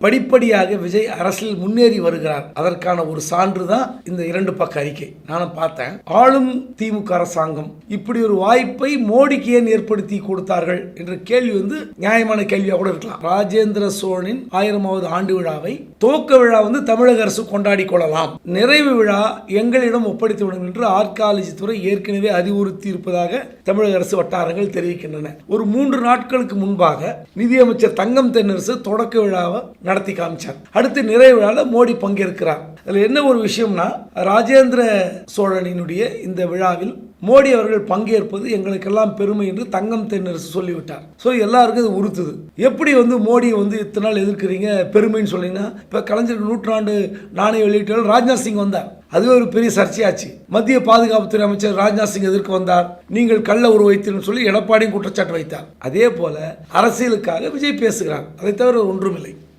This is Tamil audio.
படிப்படியாக விஜய் அரசியல் முன்னேறி வருகிறார். அதற்கான ஒரு சான்று தான் இந்த இரண்டு பக்க அறிக்கை. நானும் பார்த்தேன். ஆளும் திமுக அரசாங்கம் இப்படி ஒரு வாய்ப்பை மோடிக்கு ஏன் ஏற்படுத்தி கொடுத்தார்கள் என்ற கேள்வி வந்து நியாயமான கேள்வியாக கூட இருக்கலாம். ராஜேந்திர சோழனின் ஆயிரமாவது ஆண்டு விழாவை துவக்க விழா வந்து தமிழக அரசு கொண்டாடி கொள்ளலாம். நிறைவு விழா எங்களிடம் ஒப்படைத்து விடும் என்று ஆர்காலஜி துறை ஏற்கனவே அறிவுறுத்தி இருப்பதாக தமிழக அரசு வட்டாரங்கள் தெரிவிக்கின்றன. ஒரு மூன்று நாட்களுக்கு முன்பாக நிதியமைச்சர் தங்கம் தென்னரசு தொடக்க விழாவை நடத்தி காமிச்சார். அடுத்து நிறைவு விழாவில் மோடி பங்கேற்கிறார். அதில் என்ன ஒரு விஷயம்னா ராஜேந்திர சோழனினுடைய இந்த விழாவில் மோடி அவர்கள் பங்கேற்பது எங்களுக்கெல்லாம் பெருமை என்று தங்கம் தென்னரசு சொல்லிவிட்டார். ஸோ எல்லாருக்கும் இது உறுத்துது. எப்படி வந்து மோடியை வந்து இத்தனை நாள் எதிர்க்கிறீங்க பெருமைன்னு சொன்னீங்கன்னா இப்போ கலைஞர் நூற்றாண்டு நாணய வெளியிட்டாலும் ராஜ்நாத் சிங் வந்தார். அதுவே ஒரு பெரிய சர்ச்சையாச்சு. மத்திய பாதுகாப்புத்துறை அமைச்சர் ராஜ்நாத் சிங் எதிர்க்க வந்தார். நீங்கள் கள்ள உறவு வைத்தீர்னு சொல்லி எடப்பாடியும் குற்றச்சாட்டு வைத்தார். அதே போல அரசியலுக்காக விஜய் பேசுகிறார். அதை தவிர ஒன்றுமில்லை.